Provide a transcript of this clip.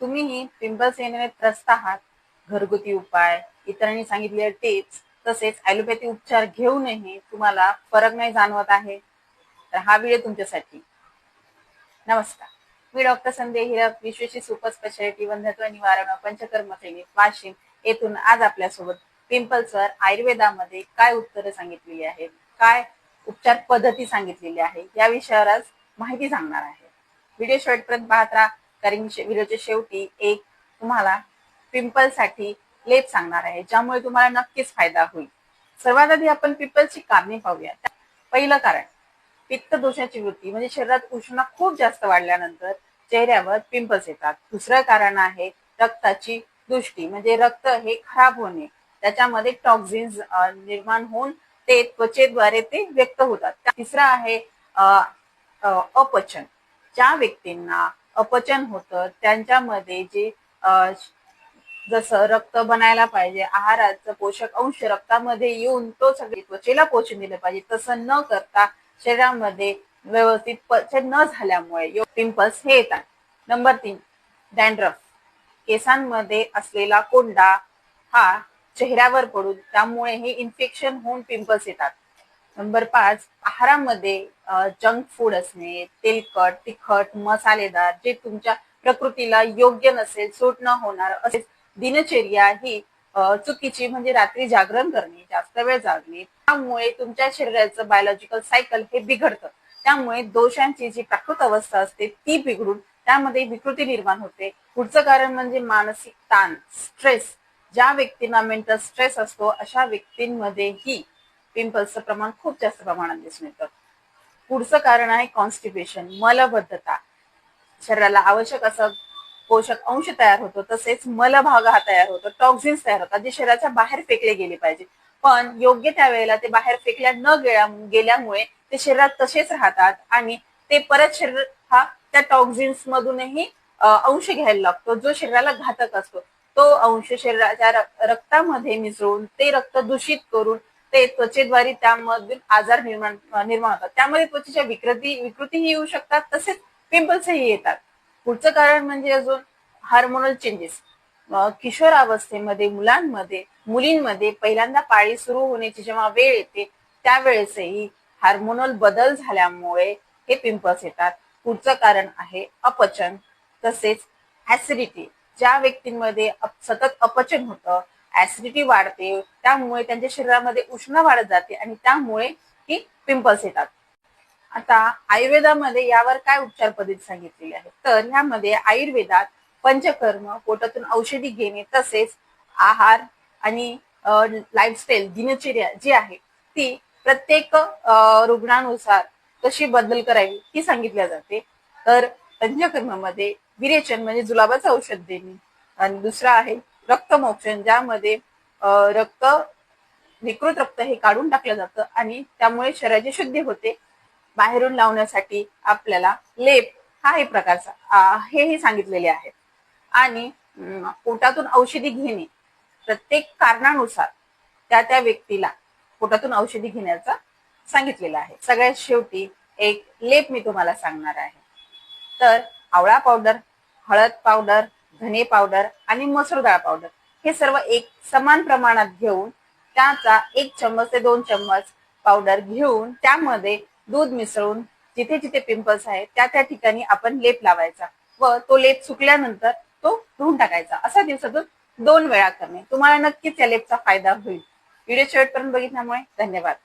तुम्हीही पिंपल्स येण्याने त्रस्त आहात. घरगुती उपाय इतरांनी सांगितलेले टिप्स तसेच ॲलोपॅथी उपचार घेऊनही तुम्हाला फरक नाही जाणवत आहे. तर हा व्हिडिओ तुमच्यासाठी. नमस्कार. मी डॉक्टर संध्या हिरक विश्वची सुपर स्पेशालिटी वंधत्व निवारण पंचकर्म क्लिनिक वाशिम येथून आज आपल्यासोबत पिंपल्सवर आयुर्वेदामध्ये काय उत्तरं सांगितलेली आहेत काय उपचार पद्धती सांगितलेली आहे या विषयावर आज माहिती सांगणार आहे. व्हिडिओ शेवटपर्यंत पाहत राहा. कारण व्हिडिओच्या शेवटी एक तुम्हाला पिंपलसाठी लेप सांगणार आहे ज्यामुळे तुम्हाला नक्कीच फायदा होईल. सर्वात आधी आपण पिंपलची कारणे पाहूया. पहिलं कारण पित्त दोषाची वृत्ती म्हणजे शरीरात उष्णा खूप जास्त वाढल्यानंतर चेहऱ्यावर पिंपल्स येतात. दुसरं कारण आहे रक्ताची दृष्टी म्हणजे रक्त हे खराब होणे. त्याच्यामध्ये टॉक्झिन्स निर्माण होऊन ते त्वचेद्वारे ते व्यक्त होतात. तिसरं आहे अपचन. ज्या व्यक्तींना अपचन होतं. त्यांच्यामध्ये जे जसं रक्त बनायला पाहिजे आहाराचं पोषक अंश रक्तामध्ये येऊन तो सगळे त्वचेला पोचून दिलं पाहिजे. तसं न करता शरीरामध्ये व्यवस्थित पचन न झाल्यामुळे पिंपल्स हे येतात. नंबर तीन डॅन्ड्रफ केसांमध्ये असलेला कोंडा हा चेहऱ्यावर पडून त्यामुळे हे इन्फेक्शन होऊन पिंपल्स येतात. नंबर पाच आहारामध्ये जंक फूड असणे तेलकट तिखट मसालेदार जे तुमच्या प्रकृतीला योग्य नसेल सूट न होणार असेच दिनचर्या ही चुकीची म्हणजे रात्री जागरण करणे जास्त वेळ जागणे त्यामुळे तुमच्या शरीराचं बायोलॉजिकल सायकल हे बिघडतं. त्यामुळे दोषांची जी प्राकृत अवस्था असते ती बिघडून त्यामध्ये विकृती निर्माण होते. पुढचं कारण म्हणजे मानसिक ताण स्ट्रेस ज्या व्यक्तींना मेंटल स्ट्रेस असतो अशा व्यक्तींमध्ये ही पिंपल्सचं प्रमाण खूप जास्त प्रमाणात दिसून येतं. पुढचं कारण आहे कॉन्स्टिपेशन मलबद्धता. शरीराला आवश्यक असं पोषक अंश तयार होतो तसेच मलभाग हा तयार होतो टॉक्झिन्स तयार होतात जे शरीराच्या बाहेर फेकले गेले पाहिजे. पण योग्य त्या वेळेला ते बाहेर फेकल्या न गेल्या गेल्यामुळे ते शरीरात तसेच राहतात आणि ते परत शरीर हा त्या टॉक्झिन्स मधूनही अंश घ्यायला लागतो जो शरीराला घातक असतो. तो अंश शरीराच्या रक्तामध्ये मिसळून ते रक्त दूषित करून ते त्वचेद्वारे त्यामधून आजार निर्माण निर्माण होतात. त्यामध्ये त्वचेच्या विकृती विकृतीही येऊ शकतात तसेच पिंपल्सही येतात. पुढचं कारण म्हणजे अजून हार्मोनल चेंजेस किशोर अवस्थेमध्ये मुलांमध्ये मुलींमध्ये पहिल्यांदा पाळी सुरू होण्याची जेव्हा वेळ येते त्यावेळेसही हार्मोनल बदल झाल्यामुळे हे पिंपल्स येतात. पुढचं कारण आहे अपचन तसेच ऍसिडिटी ज्या व्यक्तींमध्ये सतत अपचन होतं ऍसिडिटी वाढते त्यामुळे त्यांच्या शरीरामध्ये उष्ण वाढत जाते आणि त्यामुळे ही पिंपल्स येतात. आता आयुर्वेदामध्ये यावर काय उपचार पद्धती सांगितलेली आहे तर ह्यामध्ये आयुर्वेदात पंचकर्म पोटातून औषधी घेणे तसेच आहार आणि लाईफस्टाईल दिनचर्या जी आहे ती प्रत्येक रुग्णानुसार कशी बदल करावी ही सांगितल्या जाते. तर पंचकर्मामध्ये विरेचन म्हणजे जुलाबाचं औषध देणे. आणि दुसरा आहे रक्तमोक्षण ज्यामध्ये रक्त विकृत रक्त हे काढून टाकलं जातं आणि त्यामुळे शरीराची शुद्धी होते. बाहेरून लावण्यासाठी आपल्याला लेप हा एक प्रकारचा हेही सांगितलेले आहे आणि पोटातून औषधी घेणे प्रत्येक कारणानुसार त्या त्या व्यक्तीला पोटातून औषधी घेण्याचा सांगितलेलं आहे. सगळ्यात शेवटी एक लेप मी तुम्हाला सांगणार आहे. तर आवळा पावडर हळद पावडर धने पावडर आणि मसूर डाळ पावडर. हे सर्व एक समान प्रमाणात घेऊन त्याचा एक चम्मच ते दोन चम्मच पावडर घेऊन त्यामध्ये दूध मिसळून जिथे जिथे पिंपल्स आहेत त्या त्या ठिकाणी आपण लेप लावायचा व तो लेप सुकल्यानंतर तो धुवून टाकायचा. असा दिवसातून दोन वेळा करणे. तुम्हाला नक्कीच या लेपचा फायदा होईल. व्हिडिओ शेवटपर्यंत बघितल्यामुळे धन्यवाद.